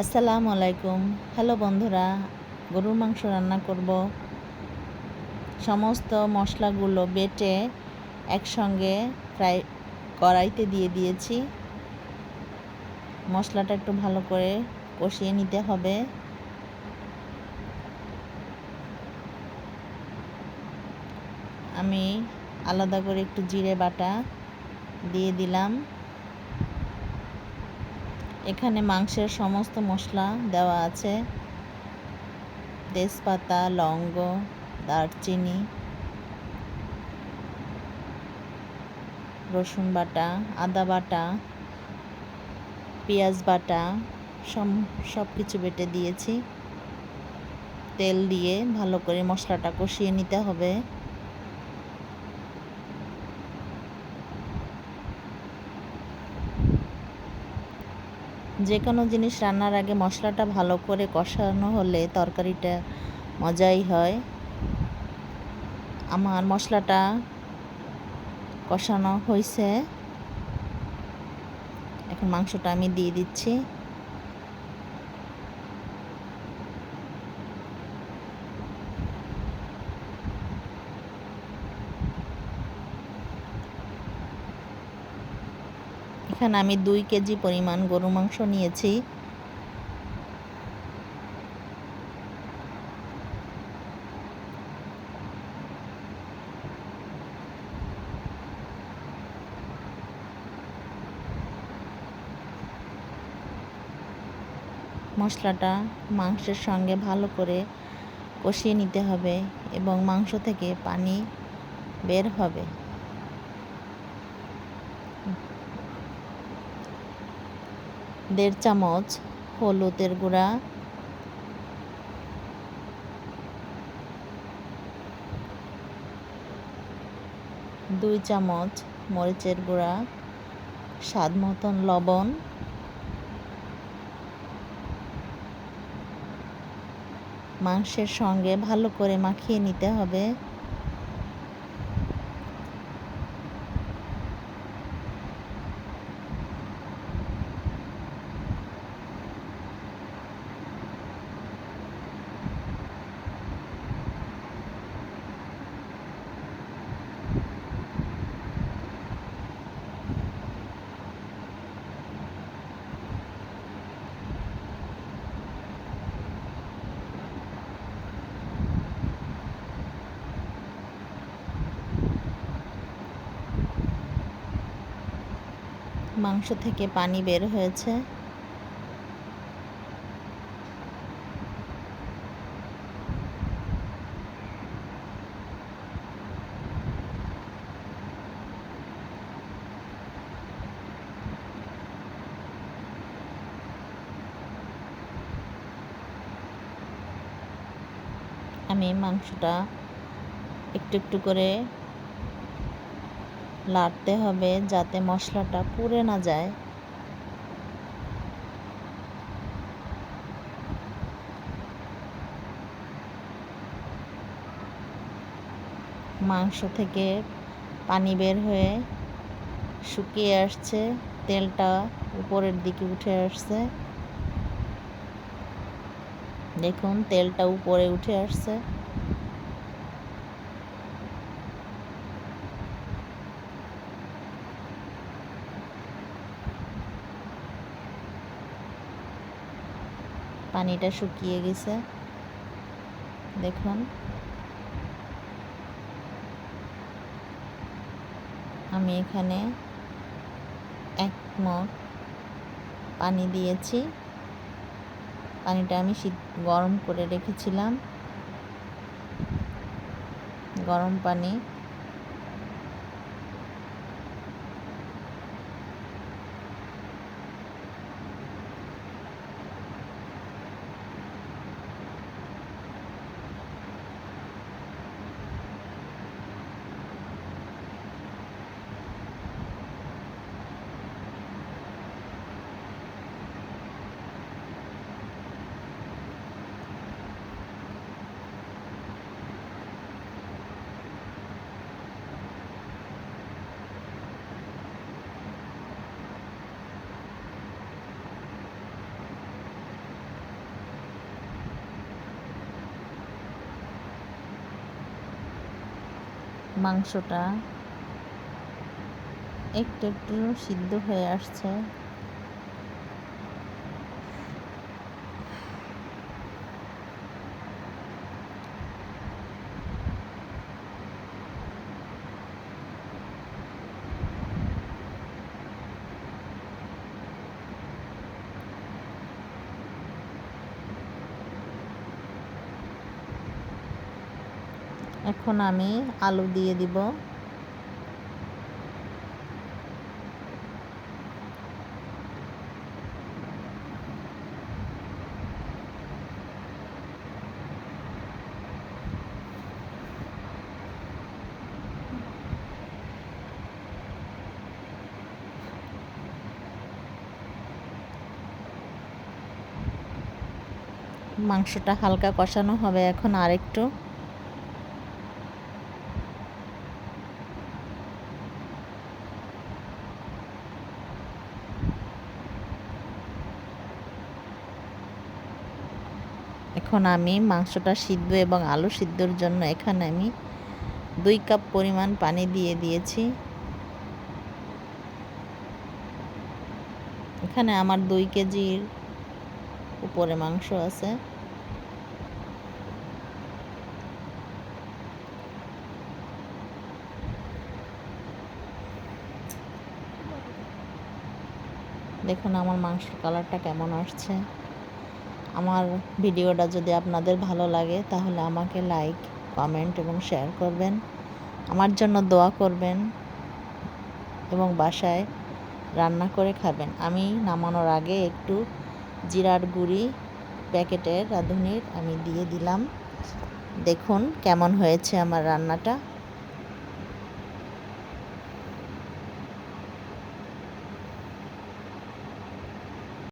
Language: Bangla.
আসসালামু আলাইকুম। হ্যালো বন্ধুরা, গরুর মাংস রান্না করব। সমস্ত মশলাগুলো বেটে একসঙ্গে ফ্রাই কড়াইতে দিয়ে দিয়েছি। মশলাটা একটু ভালো করে কষিয়ে নিতে হবে। আমি আলাদা করে একটু জিরে বাটা দিয়ে দিলাম। এখানে মাংসের সমস্ত মশলা দেওয়া আছে। তেজপাতা লঙ্গ দারচিনি, রসুন বাটা, আদা বাটা, পেঁয়াজ বাটা সব সব কিছু বেটে দিয়েছি। তেল দিয়ে ভালো করে মশলাটা কষিয়ে নিতে হবে। যে কোনো জিনিস রান্নার আগে মশলাটা ভালো করে কষানো হলে তরকারিটা মজাই হয়। আমার মশলাটা কষানো হয়েছে এখন মাংসটা আমি দিয়ে দিচ্ছি। এখানে আমি দুই কেজি পরিমাণ গরু মাংস নিয়েছি। মশলাটা মাংসের সঙ্গে ভালো করে কষিয়ে নিতে হবে এবং মাংস থেকে পানি বের হবে। দেড় চামচ হলুদের গুঁড়া, দুই চামচ মরিচের গুঁড়া, স্বাদ মতন লবণ, মাংসের সঙ্গে ভালো করে মাখিয়ে নিতে হবে। মাংস থেকে পানি বের হয়েছে। আমি মাংসটা একটু একটু করে লাড়তে হবে যাতে মশলাটা পুড়ে না যায়। মাংস থেকে পানি বের হয়ে শুকিয়ে আসছে, তেলটা উপরের দিকে উঠে আসছে। দেখুন, তেলটা উপরে উঠে আসছে। পানিটা শুকিয়ে গেছে। দেখুন। আমি এখানে এক মগ পানি দিয়েছি। পানিটা আমি শীত, গরম করে রেখেছিলাম। গরম পানি মাংসটা একটু একটু সিদ্ধ হয়ে আসছে। এখন আমি আলু দিয়ে দিব। মাংসটা হালকা কষানো হবে এখন আরেকটু। এখন আমি মাংসটা সিদ্ধ এবং আলু সিদ্ধর জন্য এখানে আমি দুই কাপ পরিমাণ পানি দিয়ে দিয়েছি। এখানে আমার দুই কেজির উপরে মাংস আছে। দেখুন আমার মাংসের কালারটা কেমন আসছে। আমার ভিডিওটা যদি আপনাদের ভালো লাগে, তাহলে আমাকে লাইক কমেন্ট এবং শেয়ার করবেন। আমার জন্য দোয়া করবেন এবং বাসায় রান্না করে খাবেন। আমি নামানোর আগে একটু জিরার গুঁড়ি, প্যাকেটের রাঁধুনির আমি দিয়ে দিলাম। দেখুন কেমন হয়েছে আমার রান্নাটা।